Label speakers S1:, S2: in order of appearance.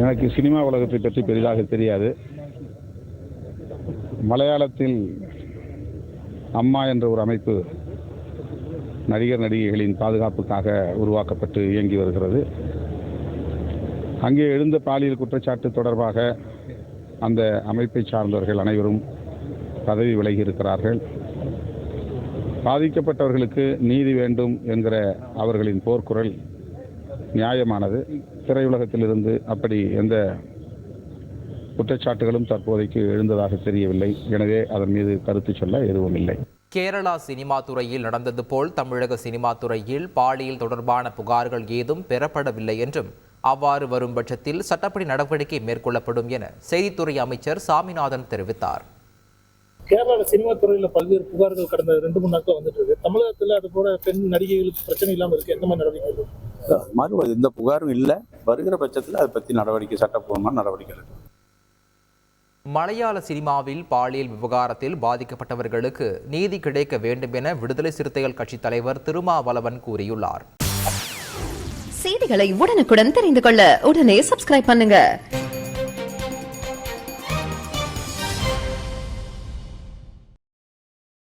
S1: எனக்கு சினிமா உலகத்தை பற்றி பெரிதாக தெரியாது. மலையாளத்தில் அம்மா என்ற ஒரு அமைப்பு நடிகர் நடிகைகளின் பாதுகாப்புக்காக உருவாக்கப்பட்டு இயங்கி வருகிறது. அங்கே எழுந்த பாலியல் குற்றச்சாட்டு தொடர்பாக அந்த அமைப்பை சார்ந்தவர்கள் அனைவரும் பதவி விலகி இருக்கிறார்கள் பாதிக்கப்பட்டவர்களுக்கு நீதி வேண்டும் என்கிற அவர்களின் போர்க்குரல் நியாயமானது. திரையுலகத்திலிருந்து அப்படி எந்த குற்றச்சாட்டுகளும் தற்போதைக்கு எழுந்ததாக தெரியவில்லை. எனவே அதன் மீது கருத்து சொல்ல எதுவும் இல்லை
S2: கேரளா சினிமா துறையில் நடந்தது போல் தமிழக சினிமா துறையில் பாலியல் தொடர்பான புகார்கள் ஏதும் பெறப்படவில்லை என்றும் அவ்வாறு வரும் பட்சத்தில் சட்டப்படி நடவடிக்கை மேற்கொள்ளப்படும் என செய்தித்துறை அமைச்சர் சாமிநாதன் தெரிவித்தார்.
S3: கேரளால சினிமா துறையில பல்வேறு புகார்கள் கடந்த ரெண்டு மூணு நாட்கள் வந்துட்டு இருக்கு. தமிழகத்துல அது போல பெண் நடிகைகளுக்கு பிரச்சனை இல்லாம இருக்கு. எந்த மாதிரி நடவடிக்கை
S4: மாதிரி எந்த புகாரும் இல்லை. வருகிற பட்சத்தில் அதை பற்றி நடவடிக்கை சட்டப்பூர்வமான நடவடிக்கை எடுக்கும்
S2: மலையாள சினிமாவில் பாலியல் விவகாரத்தில் பாதிக்கப்பட்டவர்களுக்கு நீதி கிடைக்க வேண்டும் என விடுதலை சிறுத்தைகள் கட்சித் தலைவர் திருமாவளவன் கூறியுள்ளார்.
S5: செய்திகளை உடனுக்குடன் தெரிந்து கொள்ள உடனே சப்ஸ்கிரைப் பண்ணுங்க.